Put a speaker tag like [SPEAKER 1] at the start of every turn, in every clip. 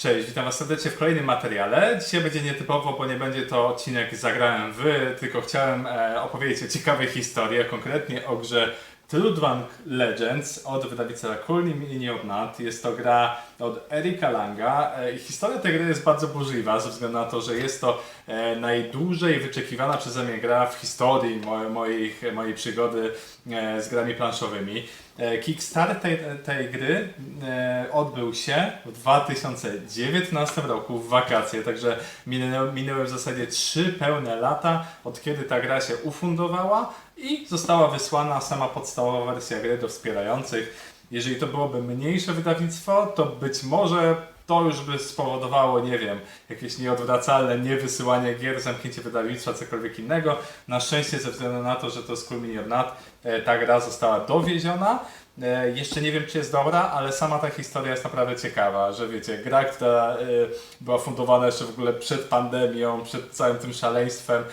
[SPEAKER 1] Cześć, witam Was serdecznie w kolejnym materiale. Dzisiaj będzie nietypowo, bo nie będzie to odcinek Zagrałem Wy, tylko chciałem e, opowiedzieć o ciekawej historii, konkretnie o grze Trudvank Legends od wydawnictwa Cooley Minion Nut. Jest to gra od Erika Langa. E, historia tej gry jest bardzo burzliwa, ze względu na to, że jest to e, najdłużej wyczekiwana przeze mnie gra w historii moje, moich, mojej przygody e, z grami planszowymi. E, Kickstart tej, tej gry odbył się w 2019 roku w wakacje, także minęły, minęły w zasadzie 3 pełne lata od kiedy ta gra się ufundowała i została wysłana sama podstawowa wersja gry do wspierających. Jeżeli to byłoby mniejsze wydawnictwo, to być może to już by spowodowało, nie wiem, jakieś nieodwracalne niewysyłanie gier, zamknięcie wydawnictwa, cokolwiek innego. Na szczęście, ze względu na to, że to jest Cool Minion Nut, e, ta gra została dowieziona. E, Jeszcze nie wiem, czy jest dobra, ale sama ta historia jest naprawdę ciekawa, że wiecie, gra, która e, była fundowana jeszcze w ogóle przed pandemią, przed całym tym szaleństwem,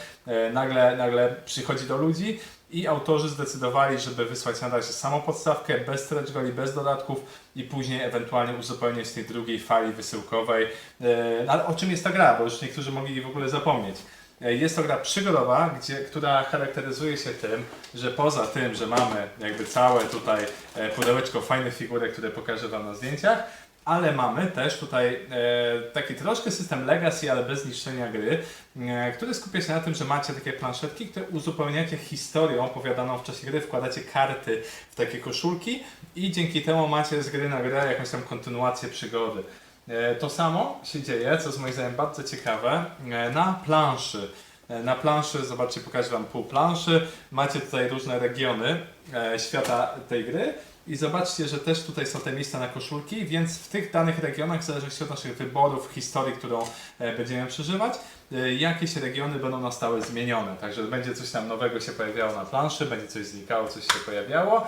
[SPEAKER 1] nagle, nagle przychodzi do ludzi i autorzy zdecydowali, żeby wysłać na razie samą podstawkę, bez stretch goli, bez dodatków i później ewentualnie uzupełniać tej drugiej fali wysyłkowej. E, Ale o czym jest ta gra, bo już niektórzy mogli w ogóle zapomnieć. E, Jest to gra przygodowa, gdzie, która charakteryzuje się tym, że poza tym, że mamy jakby całe tutaj e, pudełeczko fajnych figurek, które pokażę Wam na zdjęciach, ale mamy też tutaj e, taki troszkę system legacy, ale bez niszczenia gry, e, który skupia się na tym, że macie takie planszetki, które uzupełniacie historią opowiadaną w czasie gry, wkładacie karty w takie koszulki i dzięki temu macie z gry na grę jakąś tam kontynuację przygody. E, To samo się dzieje, co jest moim zdaniem bardzo ciekawe, na planszy. Na planszy, zobaczcie, pokażę Wam pół planszy. Macie tutaj różne regiony świata tej gry. I zobaczcie, że też tutaj są te miejsca na koszulki, więc w tych danych regionach, w zależności od naszych wyborów, historii, którą e, będziemy przeżywać, e, jakieś regiony będą na stałe zmienione. Także będzie coś tam nowego się pojawiało na planszy, będzie coś znikało, coś się pojawiało.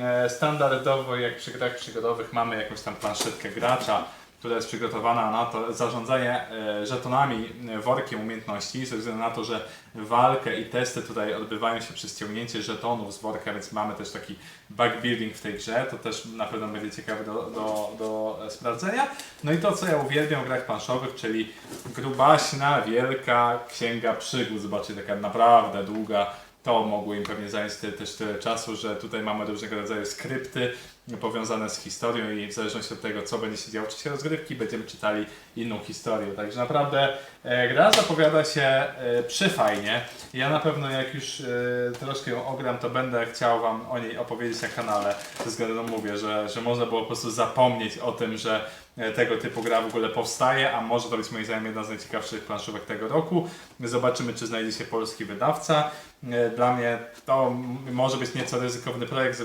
[SPEAKER 1] E, Standardowo, jak przy grach przygodowych, mamy jakąś tam planszetkę gracza, która jest przygotowana na to zarządzanie e, żetonami, e, workiem umiejętności, ze względu na to, że walkę i testy tutaj odbywają się przez ciągnięcie żetonów z worka, więc mamy też taki backbuilding w tej grze, to też na pewno będzie ciekawe do, do, do sprawdzenia. No i to, co ja uwielbiam w grach planszowych, czyli grubaśna, wielka księga przygód, zobaczcie, taka naprawdę długa, to mogło im pewnie zająć te- też tyle czasu, że tutaj mamy różnego rodzaju skrypty powiązane z historią i w zależności od tego, co będzie się działo w czasie rozgrywki, będziemy czytali inną historię. Także naprawdę e, gra zapowiada się e, przefajnie. Ja na pewno jak już e, troszkę ją ogram, to będę chciał Wam o niej opowiedzieć na kanale. Ze względu na mówię, że, że można było po prostu zapomnieć o tym, że e, tego typu gra w ogóle powstaje, a może to być moim zdaniem jedna z najciekawszych planszówek tego roku. Zobaczymy, czy znajdzie się polski wydawca. Dla mnie to może być nieco ryzykowny projekt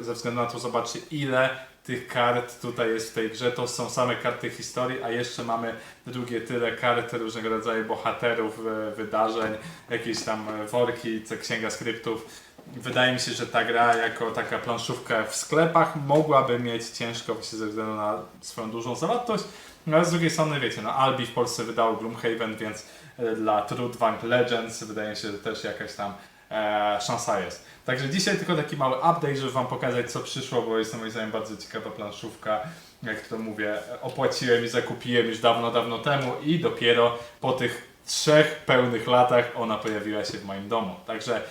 [SPEAKER 1] ze, względu na to, zobaczcie ile tych kart tutaj jest w tej grze. To są same karty historii, a jeszcze mamy drugie tyle kart różnego rodzaju bohaterów, e, wydarzeń, jakieś tam e, worki, księga skryptów. Wydaje mi się, że ta gra jako taka planszówka w sklepach mogłaby mieć ciężko ze względu na swoją dużą zawartość. No ale z drugiej strony wiecie, no Albi w Polsce wydało Gloomhaven, więc e, dla Trudvank Legends wydaje mi się, że też jakaś tam e, szansa jest. Także dzisiaj tylko taki mały update, żeby Wam pokazać co przyszło, bo jest to moim zdaniem bardzo ciekawa planszówka. Jak to mówię, opłaciłem i zakupiłem już dawno, dawno temu i dopiero po tych trzech pełnych latach ona pojawiła się w moim domu. Także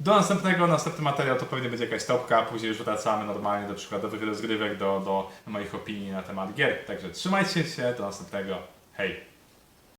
[SPEAKER 1] do następnego, następny materiał to pewnie będzie jakaś topka, później już wracamy normalnie do przykładowych rozgrywek, do, do moich opinii na temat gier. Także trzymajcie się, do następnego. Hej!